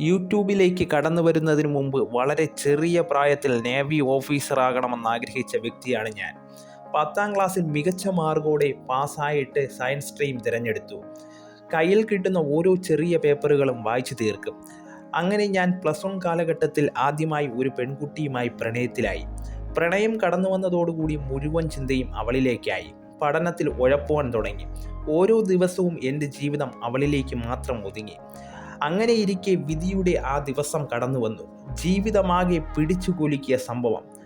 യൂട്യൂബിലേക്ക് കടന്നു വരുന്നതിന് മുമ്പ് വളരെ ചെറിയ പ്രായത്തിൽ നേവി ഓഫീസറാകണമെന്ന് ആഗ്രഹിച്ച വ്യക്തിയാണ് ഞാൻ. പത്താം ക്ലാസ്സിൽ മികച്ച മാർക്കോടെ പാസ്സായിട്ട് സയൻസ് സ്ട്രീം തിരഞ്ഞെടുത്തു. കയ്യിൽ കിട്ടുന്ന ഓരോ ചെറിയ പേപ്പറുകളും വായിച്ചു തീർക്കും. അങ്ങനെ ഞാൻ പ്ലസ് വൺ കാലഘട്ടത്തിൽ ആദ്യമായി ഒരു പെൺകുട്ടിയുമായി പ്രണയത്തിലായി. പ്രണയം കടന്നു വന്നതോടുകൂടി മുഴുവൻ ചിന്തയും അവളിലേക്കായി. പഠനത്തിൽ ഉഴപ്പുവാൻ തുടങ്ങി. ഓരോ ദിവസവും എന്റെ ജീവിതം അവളിലേക്ക് മാത്രം ഒതുങ്ങി. അങ്ങനെ ഇരിക്കെ വിധിയുടെ ആ ദിവസം കടന്നു വന്നു. ജീവിതമാകെ പിടിച്ചു സംഭവം.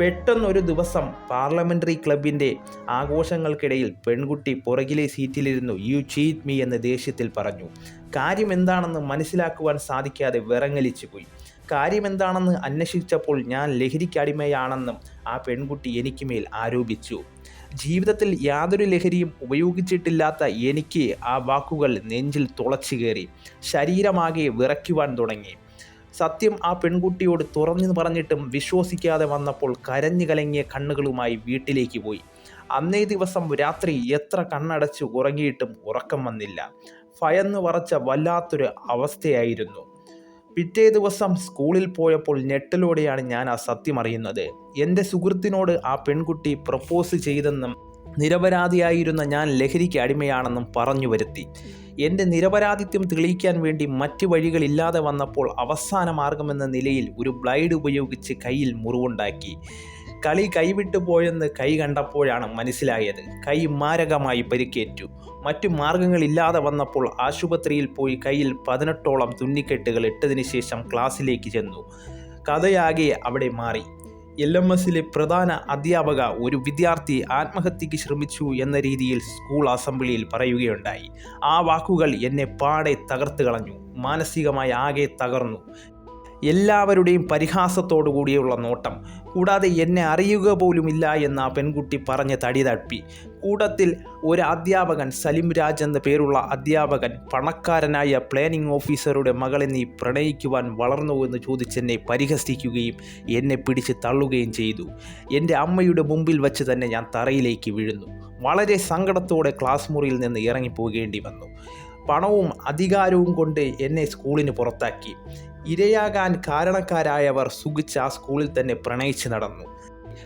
പെട്ടെന്നൊരു ദിവസം പാർലമെന്ററി ക്ലബിന്റെ ആഘോഷങ്ങൾക്കിടയിൽ പെൺകുട്ടി പുറകിലെ സീറ്റിലിരുന്നു. യു ചീറ്റ് മീ എന്ന് ദേഷ്യത്തിൽ പറഞ്ഞു. കാര്യം എന്താണെന്ന് മനസ്സിലാക്കുവാൻ സാധിക്കാതെ വിറങ്ങലിച്ചു പോയി. കാര്യം എന്താണെന്ന് അന്വേഷിച്ചപ്പോൾ ഞാൻ ലഹരിക്കടിമയാണെന്നും ആ പെൺകുട്ടി എനിക്ക് മേൽ ആരോപിച്ചു. ജീവിതത്തിൽ യാതൊരു ലഹരിയും ഉപയോഗിച്ചിട്ടില്ലാത്ത എനിക്ക് ആ വാക്കുകൾ നെഞ്ചിൽ തുളച്ചു കയറി ശരീരമാകെ വിറയ്ക്കുവാൻ തുടങ്ങി. സത്യം ആ പെൺകുട്ടിയോട് തുറന്നു പറഞ്ഞിട്ടും വിശ്വസിക്കാതെ വന്നപ്പോൾ കരഞ്ഞു കലങ്ങിയ കണ്ണുകളുമായി വീട്ടിലേക്ക് പോയി. അന്നേ ദിവസം രാത്രി എത്ര കണ്ണടച്ച് ഉറങ്ങിയിട്ടും ഉറക്കം വന്നില്ല. ഭയന്ന് വറച്ച വല്ലാത്തൊരു അവസ്ഥയായിരുന്നു. പിറ്റേ ദിവസം സ്കൂളിൽ പോയപ്പോൾ ഞെട്ടലോടെയാണ് ഞാൻ ആ സത്യം അറിയുന്നത്. എന്റെ സുഹൃത്തിനോട് ആ പെൺകുട്ടി പ്രപ്പോസ് ചെയ്തെന്നും നിരപരാധിയായിരുന്ന ഞാൻ ലഹരിക്ക് അടിമയാണെന്നും പറഞ്ഞു വരുത്തി. എന്റെ നിരപരാധിത്വം തെളിയിക്കാൻ വേണ്ടി മറ്റ് വഴികളില്ലാതെ വന്നപ്പോൾ അവസാന മാർഗമെന്ന നിലയിൽ ഒരു ബ്ലൈഡ് ഉപയോഗിച്ച് കയ്യിൽ മുറിവുണ്ടാക്കി. കളി കൈവിട്ടു പോയെന്ന് കൈ കണ്ടപ്പോഴാണ് മനസ്സിലായത്. കൈ മാരകമായി പരിക്കേറ്റു. മറ്റു മാർഗങ്ങളില്ലാതെ വന്നപ്പോൾ ആശുപത്രിയിൽ പോയി കയ്യിൽ പതിനെട്ടോളം തുന്നിക്കെട്ടുകൾ ഇട്ടതിന് ശേഷം ക്ലാസ്സിലേക്ക് ചെന്നു. കഥയാകെ അവിടെ മാറി. എൽ എം എസിലെ പ്രധാന അധ്യാപക ഒരു വിദ്യാർത്ഥി ആത്മഹത്യക്ക് ശ്രമിച്ചു എന്ന രീതിയിൽ സ്കൂൾ അസംബ്ലിയിൽ പറയുകയുണ്ടായി. ആ വാക്കുകൾ എന്നെ പാടെ തകർത്ത് കളഞ്ഞു. മാനസികമായി ആകെ തകർന്നു. എല്ലാവരുടെയും പരിഹാസത്തോടു കൂടിയുള്ള നോട്ടം. കൂടാതെ എന്നെ അറിയുക പോലുമില്ല എന്ന് ആ പെൺകുട്ടി പറഞ്ഞ് തടി തപ്പി. കൂടത്തിൽ ഒരു അധ്യാപകൻ സലിം രാജ് എന്ന പേരുള്ള അധ്യാപകൻ പണക്കാരനായ പ്ലാനിംഗ് ഓഫീസറുടെ മകളെ നീ പ്രണയിക്കുവാൻ വളർന്നു എന്ന് ചോദിച്ചെന്നെ പരിഹസിക്കുകയും എന്നെ പിടിച്ച് തള്ളുകയും ചെയ്തു. എന്റെ അമ്മയുടെ മുമ്പിൽ വച്ച് തന്നെ ഞാൻ തറയിലേക്ക് വീഴുന്നു. വളരെ സങ്കടത്തോടെ ക്ലാസ് മുറിയിൽ നിന്ന് ഇറങ്ങിപ്പോകേണ്ടി വന്നു. പണവും അധികാരവും കൊണ്ട് എന്നെ സ്കൂളിന് പുറത്താക്കി. ഇരയാകാൻ കാരണക്കാരായവർ സുഖിച്ച് ആ സ്കൂളിൽ തന്നെ പ്രണയിച്ച് നടന്നു.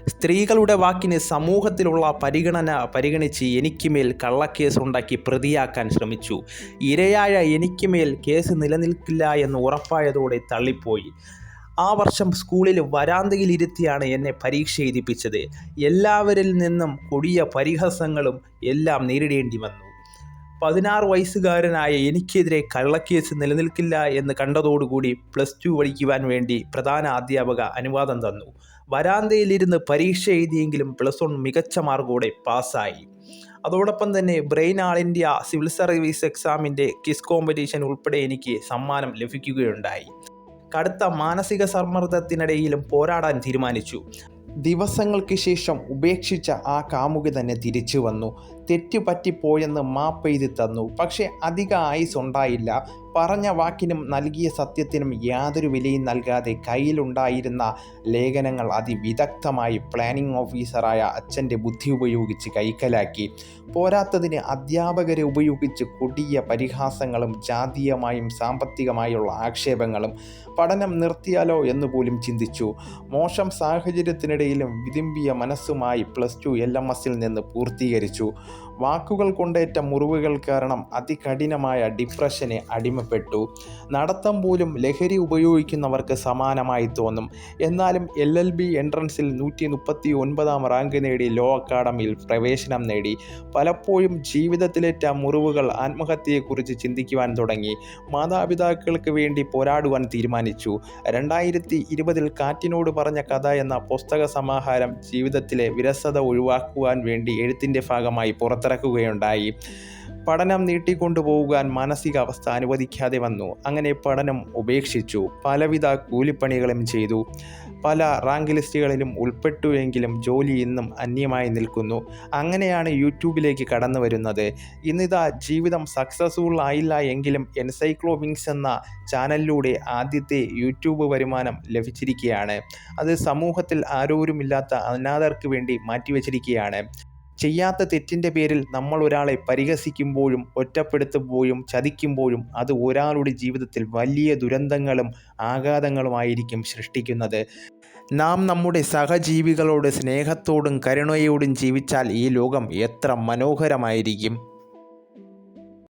സ്ത്രീകളുടെ വാക്കിന് സമൂഹത്തിലുള്ള പരിഗണന പരിഗണിച്ച് എനിക്ക് മേൽ കള്ളക്കേസ് ഉണ്ടാക്കി പ്രതിയാക്കാൻ ശ്രമിച്ചു. ഇരയായ എനിക്ക് മേൽ കേസ് നിലനിൽക്കില്ല എന്ന് ഉറപ്പായതോടെ തള്ളിപ്പോയി. ആ വർഷം സ്കൂളിൽ വരാന്തയിലിരുത്തിയാണ് എന്നെ പരീക്ഷ എഴുതിപ്പിച്ചത് എല്ലാവരിൽ നിന്നും കൊടിയ പരിഹസങ്ങളും എല്ലാം നേരിടേണ്ടി വന്നു. പതിനാറ് വയസ്സുകാരനായ എനിക്കെതിരെ കള്ളക്കേസ് നിലനിൽക്കില്ല എന്ന് കണ്ടതോടുകൂടി പ്ലസ് ടു പഠിക്കുവാൻ വേണ്ടി പ്രധാന അധ്യാപക അനുവാദം തന്നു. വരാന്തയിലിരുന്ന് പരീക്ഷ എഴുതിയെങ്കിലും പ്ലസ് വൺ മികച്ച മാർഗോടെ പാസ്സായി. അതോടൊപ്പം തന്നെ brain all India civil service എക്സാമിന്റെ കിസ് കോമ്പറ്റീഷൻ ഉൾപ്പെടെ എനിക്ക് സമ്മാനം ലഭിക്കുകയുണ്ടായി. കടുത്ത മാനസിക സമ്മർദ്ദത്തിനിടയിലും പോരാടാൻ തീരുമാനിച്ചു. ദിവസങ്ങൾക്ക് ശേഷം ഉപേക്ഷിച്ച ആ കാമുകി തന്നെ തിരിച്ചു വന്നു. തെറ്റുപറ്റിപ്പോയെന്ന് മാപ്പ് എഴുതി തന്നു. പക്ഷേ അധിക ആയുസ് ഉണ്ടായില്ല. പറഞ്ഞ വാക്കിനും നൽകിയ സത്യത്തിനും യാതൊരു വിലയും നൽകാതെ കയ്യിലുണ്ടായിരുന്ന ലേഖനങ്ങൾ അതിവിദഗ്ധമായി പ്ലാനിംഗ് ഓഫീസറായ അച്ഛന്റെ ബുദ്ധി ഉപയോഗിച്ച് കൈക്കലാക്കി. പോരാത്തതിന് അധ്യാപകരെ ഉപയോഗിച്ച് കൊടിയ പരിഹാസങ്ങളും ജാതീയമായും സാമ്പത്തികമായുള്ള ആക്ഷേപങ്ങളും പഠനം നിർത്തിയാലോ എന്ന് പോലും ചിന്തിച്ചു. മോശം സാഹചര്യത്തിനിടയിലും വിതിമ്പിയ മനസ്സുമായി പ്ലസ് ടു എൽ എം എസിൽ നിന്ന് പൂർത്തീകരിച്ചു. വാക്കുകൾ കൊണ്ടേറ്റ മുറിവുകൾ കാരണം അതികഠിനമായ ഡിപ്രഷനെ ഡിപ്രഷന് അടിമപ്പെട്ടു നടത്തം പോലും ലഹരി ഉപയോഗിക്കുന്നവർക്ക് സമാനമായി തോന്നും. എന്നാലും എൽ എൽ ബി എൻട്രൻസിൽ നൂറ്റി മുപ്പത്തി ഒൻപതാം റാങ്ക് നേടി ലോ അക്കാഡമിയിൽ പ്രവേശനം നേടി. പലപ്പോഴും ജീവിതത്തിലേറ്റ മുറിവുകൾ ആത്മഹത്യയെക്കുറിച്ച് ചിന്തിക്കുവാൻ തുടങ്ങി. മാതാപിതാക്കൾക്ക് വേണ്ടി പോരാടുവാൻ തീരുമാനിച്ചു. രണ്ടായിരത്തി ഇരുപതിൽ കാറ്റിനോട് പറഞ്ഞ കഥ എന്ന പുസ്തക സമാഹാരം ജീവിതത്തിലെ വിരസത ഒഴിവാക്കുവാൻ വേണ്ടി എഴുത്തിന്റെ ഭാഗമായി പുറത്തിറക്കുകയുണ്ടായി. പഠനം നീട്ടിക്കൊണ്ടുപോകാൻ മാനസികാവസ്ഥ അനുവദിക്കാതെ വന്നു. അങ്ങനെ പഠനം ഉപേക്ഷിച്ചു. പലവിധ കൂലിപ്പണികളും ചെയ്തു. പല റാങ്ക് ലിസ്റ്റുകളിലും ഉൾപ്പെട്ടുവെങ്കിലും ജോലി ഇന്നും അന്യമായി നിൽക്കുന്നു. അങ്ങനെയാണ് യൂട്യൂബിലേക്ക് കടന്നു വരുന്നത്. ഇന്നിതാ ജീവിതം സക്സസ്ഫുൾ ആയില്ല എങ്കിലും എൻസൈക്ലോവിങ്സ് എന്ന ചാനലിലൂടെ ആദ്യത്തെ യൂട്യൂബ് വരുമാനം ലഭിച്ചിരിക്കുകയാണ്. അത് സമൂഹത്തിൽ ആരോരുമില്ലാത്ത അനാഥർക്ക് വേണ്ടി മാറ്റിവെച്ചിരിക്കുകയാണ്. ചെയ്യാത്ത തെറ്റിന്റെ പേരിൽ നമ്മൾ ഒരാളെ പരിഹസിക്കുമ്പോഴും ഒറ്റപ്പെടുത്തുമ്പോഴും ചതിക്കുമ്പോഴും അത് ഒരാളുടെ ജീവിതത്തിൽ വലിയ ദുരന്തങ്ങളും ആഘാതങ്ങളുമായിരിക്കും സൃഷ്ടിക്കുന്നത്. നാം നമ്മുടെ സഹജീവികളോട് സ്നേഹത്തോടും കരുണയോടും ജീവിച്ചാൽ ഈ ലോകം എത്ര മനോഹരമായിരിക്കും.